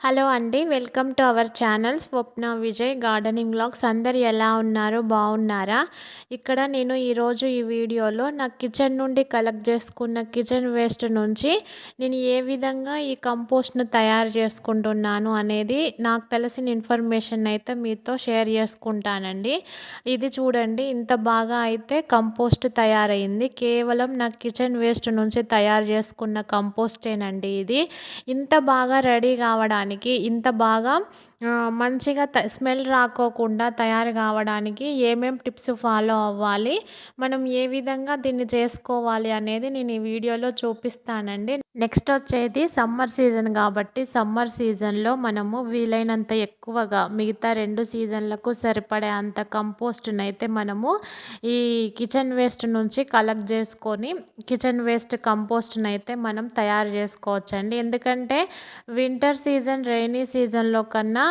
Hello అండి welcome to our channel Swapna Vijay gardening blogs అందరు ఎలా ఉన్నారు? బాగున్నారా? ఇక్కడ నేను ఈరోజు ఈ వీడియోలో నా కిచెన్ నుండి కలెక్ట్ చేసుకున్న కిచెన్ వేస్ట్ నుంచి నేను ఏ విధంగా ఈ కంపోస్ట్ను తయారు చేసుకుంటున్నాను అనేది నాకు తెలిసిన ఇన్ఫర్మేషన్ అయితే మీతో షేర్ చేసుకుంటానండి. ఇది చూడండి ఇంత బాగా అయితే కంపోస్ట్ తయారైంది. కేవలం నా కిచెన్ వేస్ట్ నుంచి తయారు చేసుకున్న కంపోస్టేనండి ఇది. ఇంత బాగా రెడీ కావడానికి ఇంత బాగా మంచిగా త స్మెల్ రాకోకుండా తయారు కావడానికి ఏమేం టిప్స్ ఫాలో అవ్వాలి మనం ఏ విధంగా దీన్ని చేసుకోవాలి అనేది నేను ఈ వీడియోలో చూపిస్తానండి. నెక్స్ట్ వచ్చేది సమ్మర్ సీజన్ కాబట్టి సమ్మర్ సీజన్లో మనము వీలైనంత ఎక్కువగా మిగతా రెండు సీజన్లకు సరిపడే అంత కంపోస్ట్ని అయితే మనము ఈ కిచెన్ వేస్ట్ నుంచి కలెక్ట్ చేసుకొని కిచెన్ వేస్ట్ కంపోస్ట్ని అయితే మనం తయారు చేసుకోవచ్చండి. ఎందుకంటే వింటర్ సీజన్ రైనీ సీజన్లో కన్నా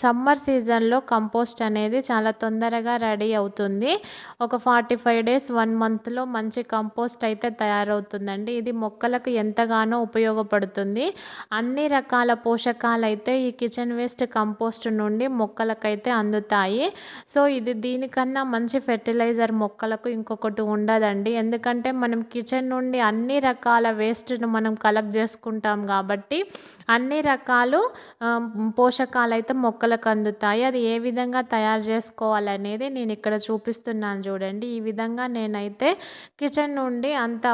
సమ్మర్ సీజన్లో కంపోస్ట్ అనేది చాలా తొందరగా రెడీ అవుతుంది. ఒక ఫార్టీ ఫైవ్ డేస్ వన్ మంత్లో మంచి కంపోస్ట్ అయితే తయారవుతుందండి. ఇది మొక్కలకు ఎంతగానో ఉపయోగపడుతుంది. అన్ని రకాల పోషకాలు అయితే ఈ కిచెన్ వేస్ట్ కంపోస్ట్ నుండి మొక్కలకైతే అందుతాయి. సో ఇది దీనికన్నా మంచి ఫెర్టిలైజర్ మొక్కలకు ఇంకొకటి ఉండదండి. ఎందుకంటే మనం కిచెన్ నుండి అన్ని రకాల వేస్ట్ను మనం కలెక్ట్ చేసుకుంటాం కాబట్టి అన్ని రకాలు పోషకాలు అయితే మొక్కలకు అందుతాయి అది ఏ విధంగా తయారు చేసుకోవాలనేది నేను ఇక్కడ చూపిస్తున్నాను చూడండి. ఈ విధంగా నేనైతే కిచెన్ నుండి అంత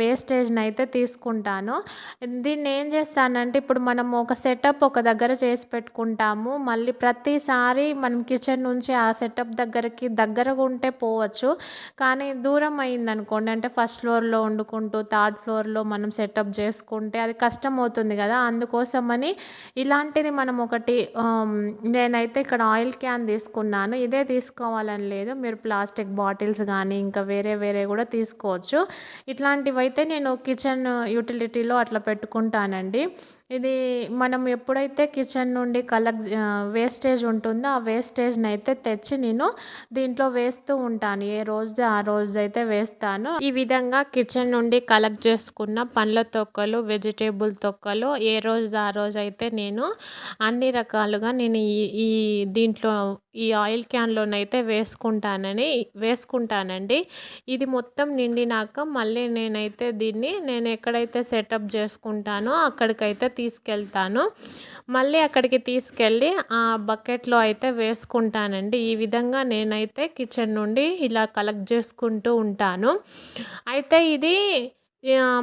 వేస్టేజ్ని అయితే తీసుకుంటాను. దీన్ని ఏం చేస్తానంటే ఇప్పుడు మనం ఒక సెటప్ ఒక దగ్గర చేసి పెట్టుకుంటాము. మళ్ళీ ప్రతిసారి మనం కిచెన్ నుంచి ఆ సెటప్ దగ్గరికి దగ్గరగా ఉంటే పోవచ్చు. కానీ దూరం అయింది అనుకోండి అంటే ఫస్ట్ ఫ్లోర్లో వండుకుంటూ థర్డ్ ఫ్లోర్లో మనం సెటప్ చేసుకుంటే అది కష్టం అవుతుంది కదా. అందుకోసమని ఇలాంటిది మనం ఒకటి నేనైతే ఇక్కడ ఆయిల్ క్యాన్ తీసుకున్నాను. ఇదే తీసుకోవాలని లేదు. మీరు ప్లాస్టిక్ బాటిల్స్ కానీ ఇంకా వేరే వేరే కూడా తీసుకోవచ్చు. ఇట్లాంటివి అయితే నేను కిచెన్ యూటిలిటీలో అట్లా పెట్టుకుంటానండి. ఇది మనం ఎప్పుడైతే కిచెన్ నుండి కలెక్ట్ వేస్టేజ్ ఉంటుందో ఆ వేస్టేజ్ని అయితే తెచ్చి నేను దీంట్లో వేస్తూ ఉంటాను. ఏ రోజు ఆ రోజు అయితే వేస్తాను. ఈ విధంగా కిచెన్ నుండి కలెక్ట్ చేసుకున్న పండ్ల తొక్కలు వెజిటేబుల్ తొక్కలు ఏ రోజు ఆ రోజు అయితే నేను అన్ని రకాలుగా నేను ఈ ఈ దీంట్లో ఈ ఆయిల్ క్యాన్లోనైతే వేసుకుంటానని వేసుకుంటానండి. ఇది మొత్తం నిండినాక మళ్ళీ నేనైతే దీన్ని నేను ఎక్కడైతే సెటప్ చేసుకుంటానో అక్కడికైతే తీసుకెళ్తాను. మళ్ళీ అక్కడికి తీసుకెళ్ళి ఆ బకెట్లో అయితే వేసుకుంటానండి. ఈ విధంగా నేనైతే కిచెన్ నుండి ఇలా కలెక్ట్ చేసుకుంటూ ఉంటాను. అయితే ఇది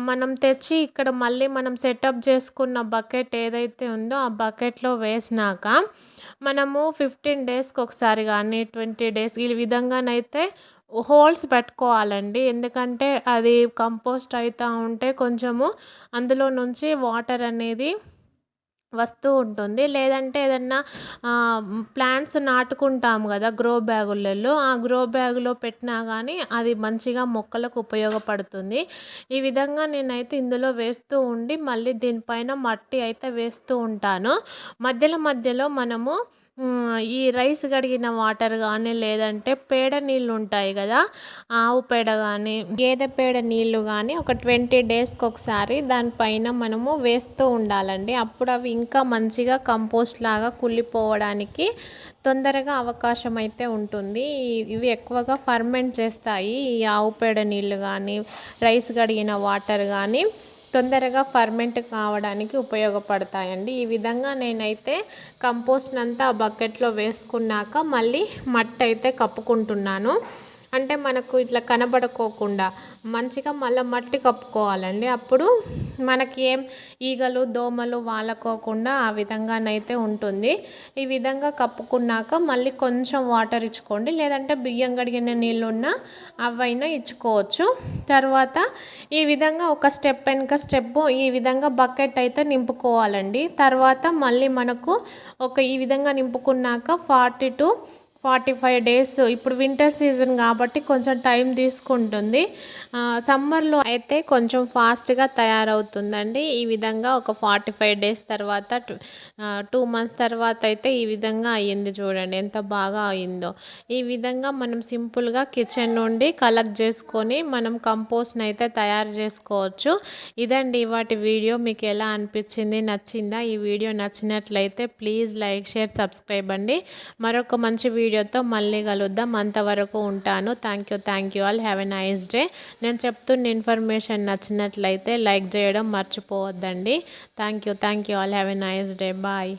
మనం తెచ్చి ఇక్కడ మళ్ళీ మనం సెటప్ చేసుకున్న బకెట్ ఏదైతే ఉందో ఆ బకెట్లో వేసినాక మనము ఫిఫ్టీన్ డేస్కి ఒకసారి కానీ ట్వంటీ డేస్ ఈ విధంగానైతే హోల్స్ పెట్టుకోవాలండి. ఎందుకంటే అది కంపోస్ట్ అవుతూ ఉంటే కొంచెము అందులో నుంచి వాటర్ అనేది వస్తూ ఉంటుంది. లేదంటే ఏదన్నా ప్లాంట్స్ నాటుకుంటాం కదా గ్రో బ్యాగులలో. ఆ గ్రో బ్యాగులో పెట్టినా కానీ అది మంచిగా మొక్కలకు ఉపయోగపడుతుంది. ఈ విధంగా నేనైతే ఇందులో వేస్తూ ఉండి మళ్ళీ దీనిపైన మట్టి అయితే వేస్తూ ఉంటాను. మధ్యలో మధ్యలో మనము ఈ రైస్ కడిగిన వాటర్ కానీ లేదంటే పేడ నీళ్ళు ఉంటాయి కదా ఆవు పేడ కానీ గేదె పేడ నీళ్ళు కానీ ఒక ట్వంటీ డేస్కి ఒకసారి దానిపైన మనము వేస్తూ ఉండాలండి. అప్పుడు అవి ఇంకా మంచిగా కంపోస్ట్ లాగా కుళ్ళిపోవడానికి తొందరగా అవకాశం అయితే ఉంటుంది ఇవి ఎక్కువగా ఫర్మెంట్ చేస్తాయి. ఈ ఆవు పేడ నీళ్ళు కానీ రైస్ కడిగిన వాటర్ కానీ తొందరగా ఫర్మెంట్ కావడానికి ఉపయోగపడతాయండి. ఈ విధంగా నేనైతే కంపోస్ట్నంతా ఆ బకెట్లో వేసుకున్నాక మళ్ళీ మట్టి అయితే కప్పుకుంటున్నాను. అంటే మనకు ఇట్లా కనబడుకోకుండా మంచిగా మళ్ళీ మట్టి కప్పుకోవాలండి. అప్పుడు మనకి ఏం ఈగలు దోమలు వాలకోకుండా ఆ విధంగానైతే ఉంటుంది. ఈ విధంగా కప్పుకున్నాక మళ్ళీ కొంచెం వాటర్ ఇచ్చుకోండి. లేదంటే బియ్యం కడిగిన నీళ్ళు ఉన్న అవైనా ఇచ్చుకోవచ్చు. తర్వాత ఈ విధంగా ఒక స్టెప్ వెనుక స్టెప్ ఈ విధంగా బకెట్ అయితే నింపుకోవాలండి. తర్వాత మళ్ళీ మనకు ఒక ఈ విధంగా నింపుకున్నాక forty to forty five days. ఇప్పుడు వింటర్ సీజన్ కాబట్టి కొంచెం టైం తీసుకుంటుంది. సమ్మర్లో అయితే కొంచెం ఫాస్ట్గా తయారవుతుందండి. ఈ విధంగా ఒక ఫార్టీ ఫైవ్ డేస్ తర్వాత టూ మంత్స్ తర్వాత అయితే ఈ విధంగా అయ్యింది చూడండి. ఎంత బాగా అయిందో ఈ విధంగా మనం సింపుల్గా కిచెన్ నుండి కలెక్ట్ చేసుకొని మనం కంపోస్ట్ని అయితే తయారు చేసుకోవచ్చు. ఇదండి వాటి వీడియో. మీకు ఎలా అనిపించింది నచ్చిందా? ఈ వీడియో నచ్చినట్లయితే ప్లీజ్ లైక్ షేర్ సబ్స్క్రైబ్ అండి. మరొక మంచి వీడియో వీడియోతో మళ్ళీ కలుద్దాం. అంతవరకు ఉంటాను. Thank you thank you all have a nice day నేను చెప్తున్న ఇన్ఫర్మేషన్ నచ్చినట్లయితే లైక్ చేయడం మర్చిపోవద్దండి. Thank you thank you all have a nice day bye